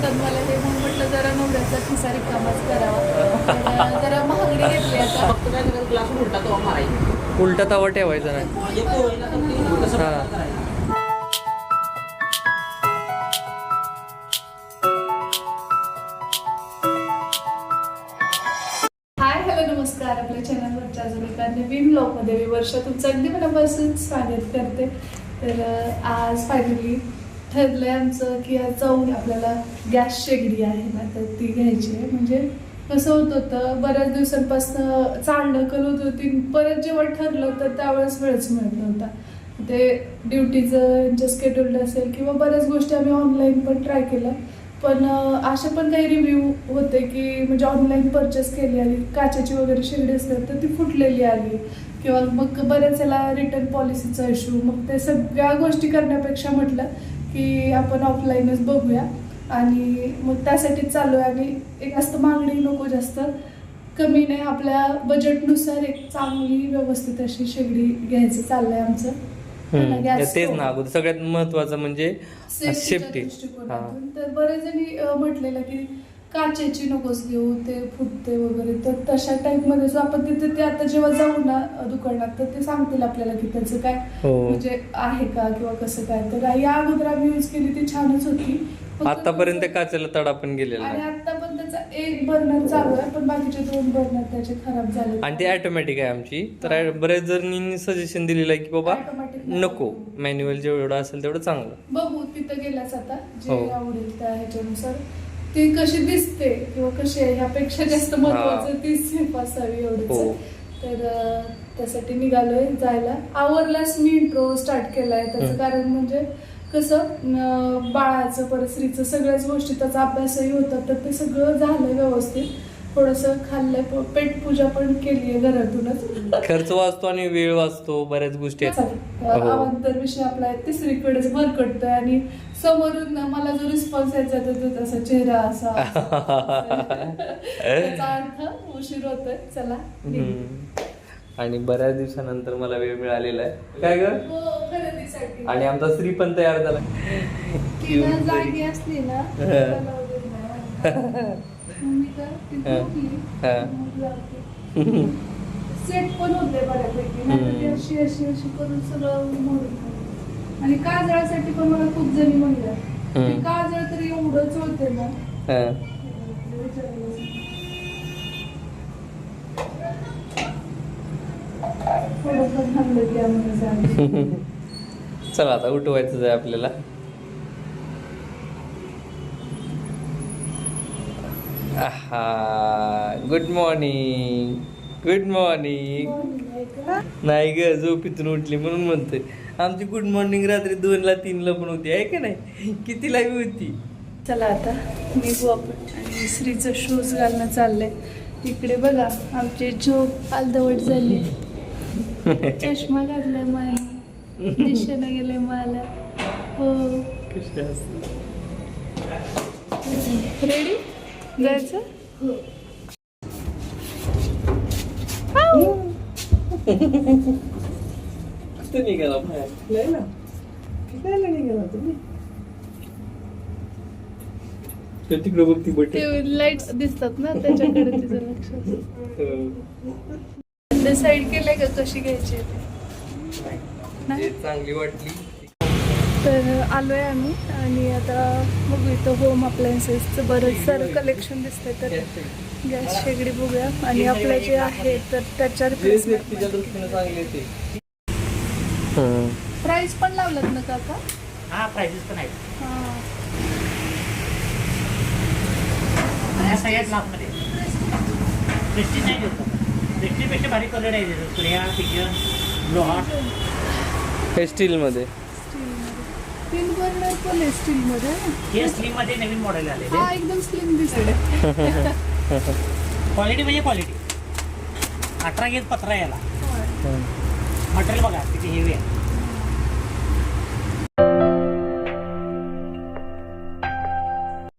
म्हणतात मला हे म्हणून म्हटलं जरा नवऱ्याचा खिसा रिकामाच करावा. जरा महागडी घेतली आता. फक्त काय करायचं ग्लास उलटा तो मारायचा. उलटा तवा ठेवायचा नाही. हा. हाय हॅलो नमस्कार. आपल्या चॅनलवरच्या अजून एका नवीन ब्लॉगमध्ये मी वर्षा तुमचं अगदी मनापासून स्वागत करते. तर आज फायनली ठरलंय आमचं की आज जाऊन आपल्याला गॅस शेगडी आहे ना तर ती घ्यायची आहे. म्हणजे कसं होत होतं. बऱ्याच दिवसांपासून चालणं करत होती. परत जेव्हा ठरलं होतं त्यावेळेस वेळच मिळत नव्हता. ते ड्युटीचं जे स्केड्युल्ड असेल किंवा बऱ्याच गोष्टी आम्ही ऑनलाईन पण ट्राय केल्या. पण असे पण काही रिव्ह्यू होते की म्हणजे ऑनलाईन परचेस केली आली. काचेची वगैरे शेगडी असतात तर ती फुटलेली आली. किंवा मग बऱ्याच याला रिटर्न पॉलिसीचा इश्यू मग ते सगळ्या गोष्टी करण्यापेक्षा म्हटलं की आपण ऑफलाईनच बघूया आणि मग त्यासाठी चालू आहे आणि एक जास्त मागणी नको जास्त कमी नाही आपल्या बजेटनुसार एक चांगली व्यवस्थित अशी शेगडी घ्यायचं चाललंय आमचं हम्म. गॅस तेच. ना अगोदर सगळ्यात महत्वाचं म्हणजे सेफ्टी. तर बरेच जणी म्हटलेलं की काचेची नकोस घेऊ ते फुटते वगैरे. तर तशा टाईपमध्ये जो आपण तिथे ते आता जेव्हा जाऊ ना दुकानात तर ते सांगतील आपल्याला की त्याचं काय हो. म्हणजे आहे का किंवा कसं काय. तर या अगोदर आम्ही यूज केली ती छानच होती. आतापर्यंत काचेला तडा पण गेलेला आणि आता पण त्याचा एक बर्नर चालू आहे पण बाकीचे दोन बर्नर त्याचे खराब झाले. आणि ती ऑटोमॅटिक आहे आमची. तर बरेच जणांनी सजेशन दिलेलं आहे की बाबा नको. मॅन्युअल जेवढं असेल तेवढं चांगलं. बघू तिथं गेल्यास आता. जे हो. आवडेल त्या ह्याच्यानुसार. ती कशी दिसते किंवा कशी आहे ह्यापेक्षा जास्त महत्वाचं ती सेफ असावी हो. एवढंच तर अं, त्यासाठी निघालोय जायला. आवरलाच मी इंट्रो स्टार्ट केलाय. त्याचं हम्म. कारण म्हणजे कसं अं, बाळाचं परत स्त्रीचं सगळ्याच गोष्टी त्याचा अभ्यासही होता तर ते सगळं झालंय व्यवस्थित. थोडंसं खाल्लंय प- पेटपूजा पण केली आहे घरातूनच. खर्च वाचतो आणि वेळ वाचतो बऱ्याच गोष्टी आहेत. हो. अवांतर विषय आपला आहे तिसरीकडेच भरकटतोय आणि समोरून ना मला जो रिस्पॉन्स यायचा तो तो तसा चेहरा असा त्याचा अर्थ उशीर होतोय चला. आणि बऱ्याच दिवसानंतर मला वेळ मिळालेला आहे. काय ग? हो. आणि आमचा श्री पण तयार झाला. जागी असली ना सेट पण होते बऱ्यापैकी. नाहीतर ती अशी अशी अशी करून सगळं मोडून. आणि काजळासाठी पण मला खूप जणी म्हणल्या. हम्म. काजळ तरी एवढंच होते ना. हा. थोडंफार थांबलं की आम्हाला जायचं. चला आता उठवायचं आहे आपल्याला. गुड मॉर्निंग गुड मॉर्निंग नाही ग झोपीतून उठली म्हणून म्हणतोय. आमची गुड मॉर्निंग रात्री दोनला तीनला पण होती आहे का नाही? किती लाईव्ह होती? चला आता निघू आपण. आणि श्रीचं शूज घालणं चाललंय. इकडे बघा आमची झोप अलदवट झाली. चष्मा घातलाय मला दिशेनं गेले मला. हो. रेडी जायचं निघाला बाहेर फिरायला निघाला तुम्ही तिकडं बघ ती बटे ते लाइट दिसतात ना त्याच्याकडे तिचं लक्ष असतं. डिसाईड केलंय का कशी घ्यायची आहे ते? नाही? जे चांगली वाटली तर आलोय आम्ही आणि आता बघू इथं होम अप्लायन्सेसचं बरंच सारं कलेक्शन दिसतंय तर गॅस शेगडी बघूया. आणि आपलं जे आहे तर त्याच्या प्राइस पण लावलं ना काका? हा प्राइजेस पण आहेत. नाही भारी कलर आहे पिजन स्टीलमध्ये तीन बर्नर पण आहे स्टीलमध्ये हे स्लीममध्ये नवीन मॉडेल आलेले हा एकदम स्लिम दिसते क्वालिटी म्हणजे क्वालिटी अठरा गेज पत्रा याला. मटेरियल बघा किती हेवी आहे.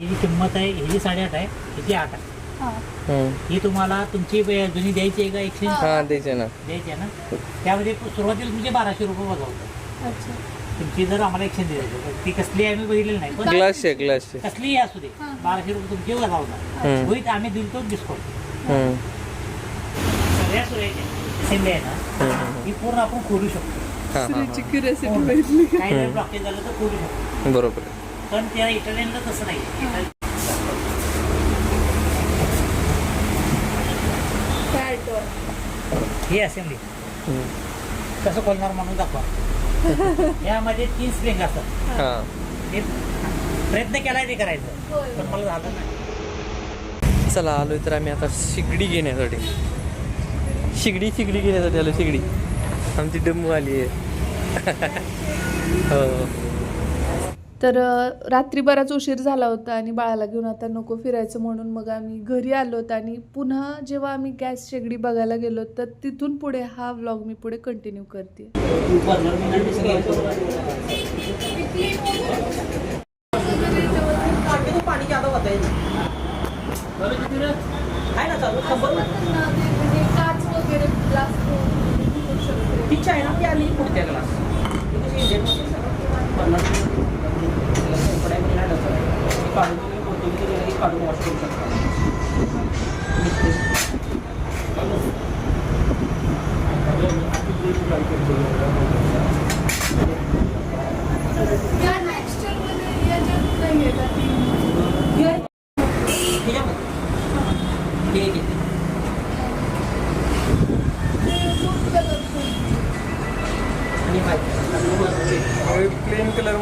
ही जी किंमत आहे ही जी साडेआठ आहे हिची आठ आहे? हां. ही तुम्हाला तुमची जुनी द्यायची आहे का एक्सचेंज हा द्यायचे ना. द्यायची आहे ना? त्यामध्ये सुरुवातीला तुमचे बाराशे रुपये वजा होतं अच्छा. तुमची जर आम्हाला द्यायची ती कसली आहे आम्ही बघितलेली नाही पण ग्लास आहे ग्लास आहे कसलीही असू दे हां. बाराशे रुपये तुमचे हम्म. होईल आम्ही दिल तो डिस्काउंट हम्म. सगळ्या आहे ना हम्म. ही पूर्ण आपण खोलू शकतो हा, हा, श्रीची क्युरियोसिटी बघितली का? काही जर हम्म. ब्लॉकेज झालं तर खोलू शकतो हा. बरोबर आहे. पण त्या इटालियनला तसं नाही इटाली- काय आठवण? ही असेंब्ली हम्म. कसं खोलणार म्हणून दाखवा यामध्ये तीन स्प्रिंग असतात. हा. हे प्रयत्न केलाय ते करायचं. पण मला झालं नाही. चला आलोय तर आम्ही आता शिगडी घेण्यासाठी. शिगडी शिगडी घेण्यासाठी आलो शिगडी. आमची डम्मू आली आहे. हो. तर रात्री बराच उशीर झाला होता आणि बाळाला घेऊन आता नको फिरायचं म्हणून मग आम्ही घरी आलोत आणि पुन्हा जेव्हा आम्ही गॅस शेगडी बघायला गेलो तर तिथून पुढे हा व्लॉग मी पुढे कंटिन्यू करते. पाणी ज्यादा होता है ना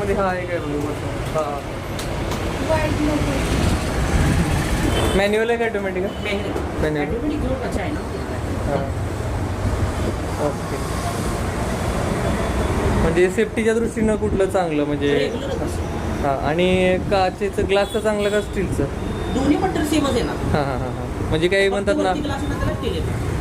मध्ये हा। आहे काय हा मॅन्युअल आहे का ऑटोमॅटिक Manual. China okay. म्हणजे सेफ्टीच्या दृष्टीनं कुठलं चांगलं? म्हणजे हा आणि काचेचं ग्लासचं चांगलं का स्टीलचं दोन्ही मटेरियल सेमच आहे ना. हां हां हां हां. म्हणजे काही म्हणतात ना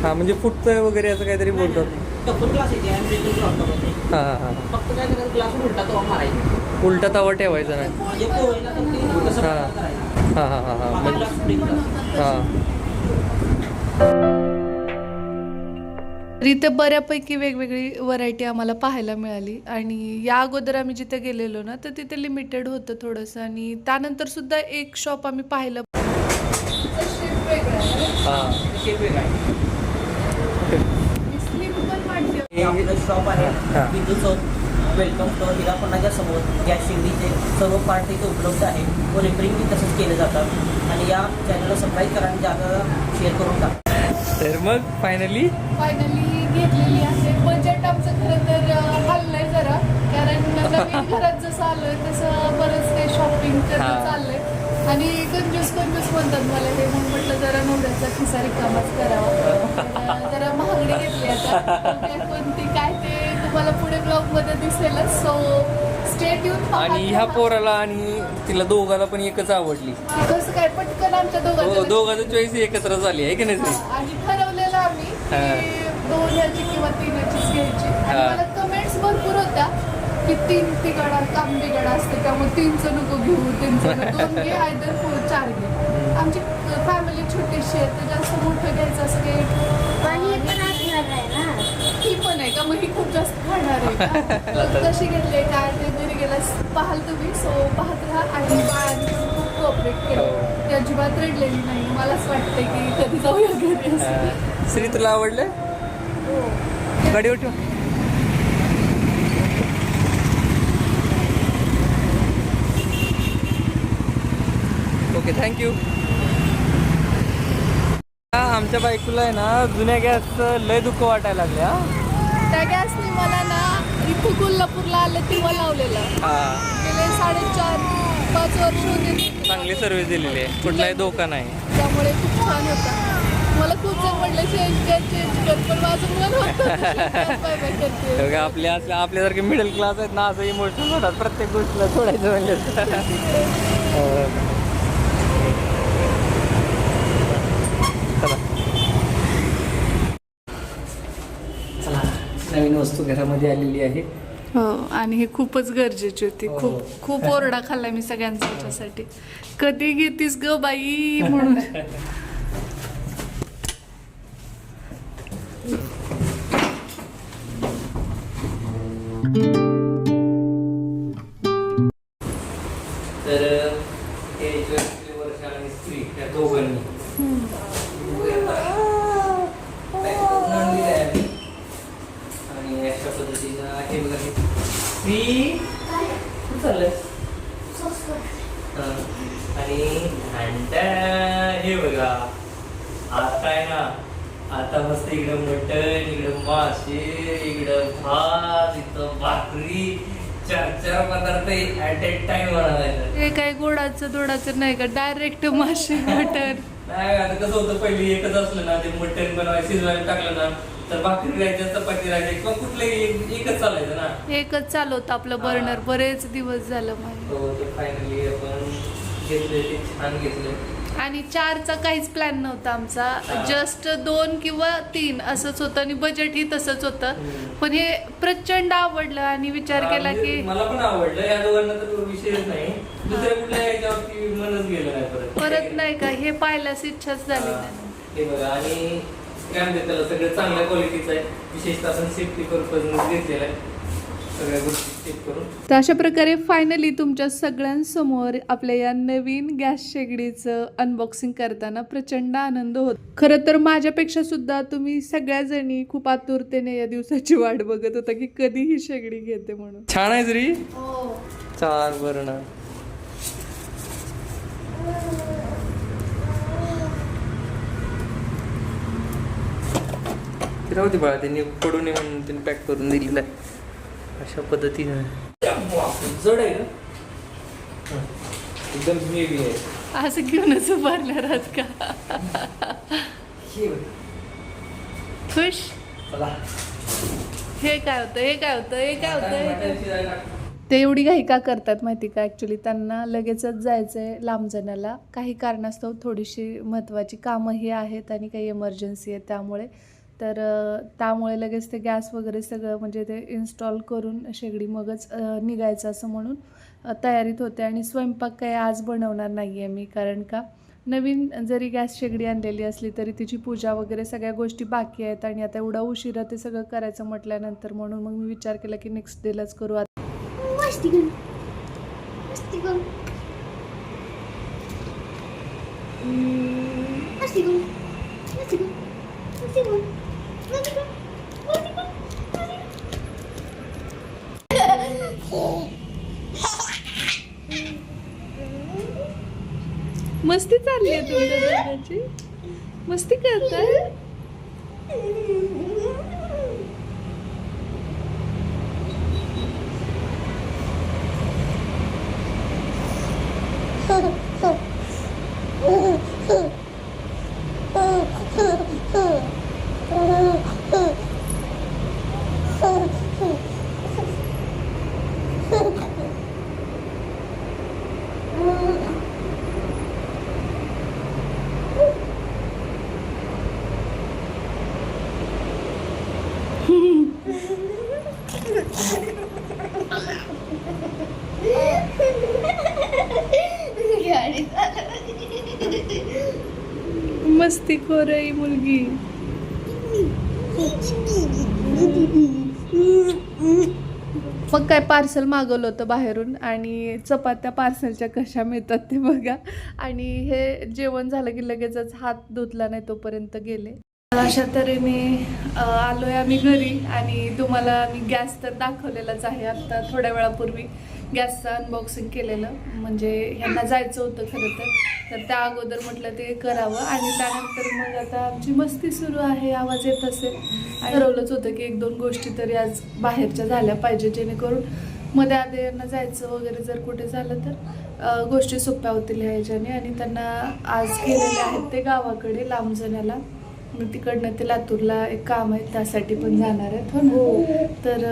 हां म्हणजे फुटतं वगैरे असं काहीतरी बोलतात. टप्पर ग्लास येते आणि रेग्युलर ग्लास होते. हां हां हां. फक्त काय करायचं ग्लास उलटा तो मारायचा. उलटा तवा ठेवायचा नाही. म्हणजे पोहेला तर ते कसं हा. करायचं. हां हां हां हां. मागं म्हणजे ग्लास पुढे ग्लास हां. तर इथे बऱ्यापैकी वेगवेगळी व्हरायटी आम्हाला पाहायला मिळाली. आणि या अगोदर आम्ही जिथे गेलेलो ना तर तिथे लिमिटेड होतं थोडंसं. आणि त्यानंतर सुद्धा एक शॉप आम्ही पाहिलं हां. शेप वेगळा आहे. हे आपलं शॉप आहे. हिंदू चौक वेलकम स्टोअर हिरापणाच्या समोर गॅस शेगडीचे सर्व पार्ट इथे उपलब्ध आहे. व रिपेरिंग तसंच केले जातात आणि या चॅनलला सबस्क्राईब करा आणि शेअर करून टाका. तर मग फायनली फायनली घेतलेली आहे. बजेट आमचं खरं तर हल्लंय जरा. कारण घरात जसं आलोय तसं बरंच काही शॉपिंग हा. करणं चाललंय. आणि कंजूस कंजूस म्हणतात मला हे. म्हणून म्हटलं जरा नवऱ्याचा खिसा रिकामाच करावा. जरा महागडी घेतली आता. तुम्हाला पुढे ब्लॉगमध्ये दिसेलच सो स्टेट येऊन आणि ह्या पोराला आणि तिला दोघाला पण एकच आवडली. कसं काय पटकन आमच्या हो दोघांचं दोघांचं चॉईस एकत्र झाली आहे की नाही ताई? आणि ठरवलेलं आम्ही की दोन याची किंवा तीन याचीच घ्यायची. आणि हा. मला कमेंट्स भरपूर होत्या की तीन तिकडा काम बिघडा असते त्यामुळे तीनचं नको घेऊ तीनचं नको. दोन घे आयदर फोर चार घे. आमची फॅमिली छोटीशी आहे तर जास्त मोठं घ्यायचं असं काही का मग ही खूप जास्त खाणार आहे. कशी घेतली? काय ते घरी गेल्यास पाहाल तुम्ही? सो पाहत राहा आणि बाळाने खूप कोऑपरेट केलं. ती अजिबात रडलेली नाही. मलाच वाटतंय की कधी जाऊया घरी असं. हा. श्री तुला आवडलं? गाडीवर ठेव ओके थँक्यू आमच्या बायकोला आहे ना जुन्या गॅसचं लय दुःख वाटायला लागले हा. त्या गॅसने मला ना इथं कोल्हापूरला आलं तेव्हा लावलेलं. हा. गेले साडेचार पाच वर्ष होते. चांगली सर्व्हिस दिलेली आहे. कुठलाही धोका नाही. त्यामुळे खूप छान होता. मला खूप जण म्हटलं चेंज कर चेंज कर. पण माझं मन होतं. बघा आपल्या असल्या आपल्यासारखे मिडल क्लास आहेत ना असं इमोशनल होतात प्रत्येक गोष्टीला सोडायचं म्हणजे हो. चला चला नवीन वस्तू घरामध्ये आलेली आहे. हो आणि हे खूपच गरजेची होती. खूप खूप ओरडा खाल्ला मी सगळ्यांचा याच्यासाठी. कधी घेतीस ग बाई म्हणून? सी मटण इकडं मासे इकडं भात इथं भाकरी चार चार पदार्थ ऍट ए टाइम बनवायचं हे काय गोडाचं दोडाचं नाही का? डायरेक्ट मासे मटन नाही आता कसं होतं पहिली एकच असलं ना ते मटण शिजवायला टाकलं ना तर भाकरी राहायचं चपाती राहायची कुठलंही एक- एकच चालायचं ना. एकच चालवतं आपलं बर्नर. बरेच दिवस झालं माझं हो ते फायनली आपण घेतले ते छान घेतले. आणि चारचा काहीच प्लॅन नव्हता आमचा. जस्ट दोन किंवा तीन असंच होतं आणि बजेटही तसंच होतं. पण हे प्रचंड आवडलं आणि विचार केला म्हणजे की मला पण आवडलं. या दोघांना तर विषयच नाही. दुसऱ्या कुठल्या याच्यावरती मनच गेलं नाही परत. परत नाही का? हे पाहायलाच इच्छाच झाली नाही. हे बघा आणि काय म्हणते त्याला सगळं चांगल्या क्वालिटीचं आहे. विशेषतः आपण सेफ्टी पर्पजने घेतलेलं आहे. सगळ्या गोष्टी चेक करून. तर अशा प्रकारे फायनली तुमच्या सगळ्यांसमोर आपल्या या नवीन गॅस शेगडीचं अनबॉक्सिंग करताना प्रचंड आनंद होत. खरं तर माझ्यापेक्षा सुद्धा तुम्ही सगळ्याजणी खूप आतुरतेने या दिवसाची वाट बघत होता की कधी ही शेगडी घेते म्हणून. छान आहे तरी चार बरं ना. ते राहू दे बाळा त्यांनी पडू नये म्हणून त्यांनी पॅक करून दिलेलं आहे. अशा पद्धतीने. जड आहे का हं. एकदम हेवी आहे. असं घेऊनच उभारणार आहात का? हे. खुश? चला. हे काय होतं? हे काय होतं? हे काय होतं. ते एवढी घाई का करतात माहिती का? ॲक्च्युली त्यांना लगेचच जायचं आहे लांबजण्याला काही कारणास्तव थोडीशी महत्त्वाची कामं ही आहेत आणि काही इमर्जन्सी आहे त्यामुळे तर त्यामुळे लगेच ते गॅस वगैरे सगळं म्हणजे ते इन्स्टॉल करून शेगडी मगच निघायचं असं म्हणून तयारीत होते आणि स्वयंपाक काही आज बनवणार नाही आहे मी. कारण का नवीन जरी गॅस शेगडी आणलेली असली तरी तिची पूजा वगैरे सगळ्या गोष्टी बाकी आहेत आणि आता एवढा उशिरा ते सगळं करायचं म्हटल्यानंतर म्हणून मग मी विचार केला की नेक्स्ट डेलाच करू. आता करू. मस्ती करू. मस्ती करू. मस्ती मस्ती चालली आहे तुमच्या दादाची मस्ती करताय Oh. मस्ती खोर आहे मुलगी. मग काय पार्सल मागवलं होतं बाहेरून आणि चपात्या पार्सलच्या कशा मिळतात ते बघा. आणि हे जेवण झालं की लगेचच हात धुतला नाही तोपर्यंत गेले. अशा तऱ्हेने आलोय आम्ही घरी आणि तुम्हाला मी गॅस तर दाखवलेलाच आहे आत्ता थोड्या वेळापूर्वी. गॅसचं अनबॉक्सिंग केलेलं. म्हणजे ह्यांना जायचं होतं खरं तर. तर त्या अगोदर म्हटलं ते करावं. आणि त्यानंतर मग आता आमची मस्ती सुरू आहे. आवाज येत असेल. ठरवलंच होतं की एक दोन गोष्टी तरी आज बाहेरच्या झाल्या पाहिजे जेणेकरून मध्ये आधी यांना जायचं वगैरे जर कुठे झालं तर गोष्टी सोप्या होतील ह्या ह्याच्याने. आणि त्यांना आज गेलेले आहेत ते गावाकडे लांब जाण्याला. तिकडनं ते लातूरला एक काम आहे त्यासाठी पण जाणार आहेत. हो ना? तर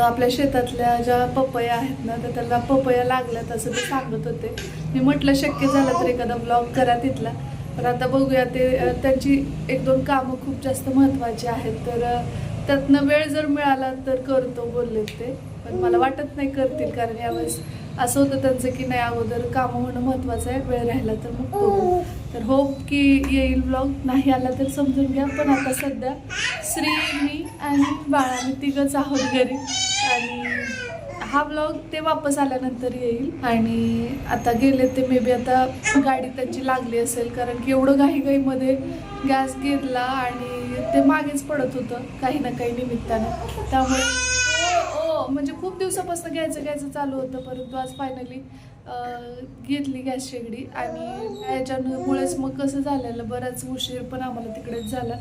आपल्या शेतातल्या ज्या पपया आहेत ना तर त्याला पपया लागल्यात असं ते सांगत होते. मी म्हटलं शक्य झालं तर एखादा ब्लॉग करा तिथला. पण आता बघूया ते त्यांची एक दोन कामं खूप जास्त महत्त्वाची आहेत. तर त्यातनं वेळ जर मिळाला तर करतो बोलले ते. पण मला वाटत नाही करतील कारण यावेळेस असं होतं त्यांचं की नाही अगोदर कामं होणं महत्त्वाचं आहे वेळ राहिला तर मग तर होप की येईल ब्लॉग नाही आला तर समजून घ्या. पण आता सध्या श्री मी आणि बाळा मी तिघंच आहोत घरी. आणि हा ब्लॉग ते वापस आल्यानंतर येईल. आणि आता गेले ते मे बी आता गाडी त्यांची लागली असेल. कारण की एवढं घाईघाईमध्ये गॅस घेतला आणि ते मागेच पडत होतं काही ना काही निमित्तानं. त्यामुळे हो म्हणजे खूप दिवसापासून घ्यायचं घ्यायचं चालू होतं. परंतु आज फायनली घेतली गॅस शेगडी आणि याच्यामुळेच मग कसं झालेलं बराच उशीर पण आम्हाला तिकडेच झाला.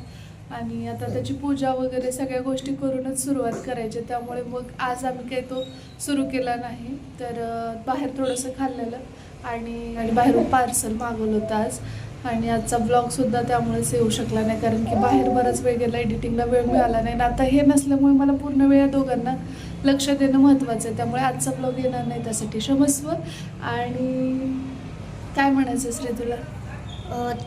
आणि आता त्याची पूजा वगैरे सगळ्या गोष्टी करूनच सुरुवात करायची. त्यामुळे मग आज आम्ही काही तो सुरू केला नाही. तर बाहेर थोडंसं खाल्लेलं आणि आणि बाहेरून पार्सल मागवलं होतं आज. आणि आजचा ब्लॉगसुद्धा त्यामुळेच येऊ शकला नाही कारण की बाहेर बराच वेळ गेला एडिटिंगला वेळ मिळाला नाही. आता हे नसल्यामुळे मला पूर्ण वेळ दोघांना लक्ष देणं महत्त्वाचं आहे. त्यामुळे आजचा ब्लॉग येणार नाही त्यासाठी क्षमस्व. आणि काय म्हणायचं श्री तुला?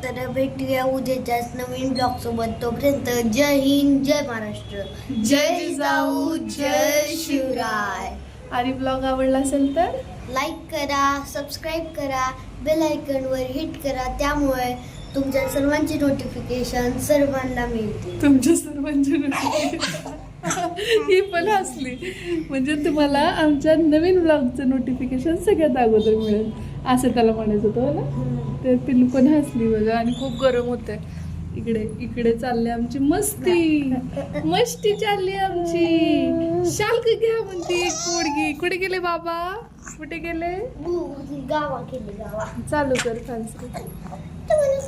तर भेटूया उद्याच्याच नवीन ब्लॉग सोबत. तोपर्यंत जय हिंद जय महाराष्ट्र. जय जिजाऊ जय शिवराय. आणि ब्लॉग आवडला असेल तर? लाईक करा सबस्क्राईब करा. बेल आयकॉनवर हिट करा त्यामुळे तुमच्या सर्वांची नोटिफिकेशन सर्वांना मिळतील तुमच्या सर्वांची notification. ही पण हसली म्हणजे तुम्हाला आमच्या नवीन ब्लॉगचं नोटिफिकेशन सगळ्यात अगोदर मिळेल. असं त्याला म्हणायचं होतं हो ना? ते पिल्लू पण हसली बघा आणि खूप गरम होते इकडे इकडे चालली आमची. मस्ती. मस्ती चालली आमची. शाल्क घ्या म्हणते कोडगी कुठे गेले बाबा? कुठे गेले? गावा केली गावा चालू कर तुम्हाला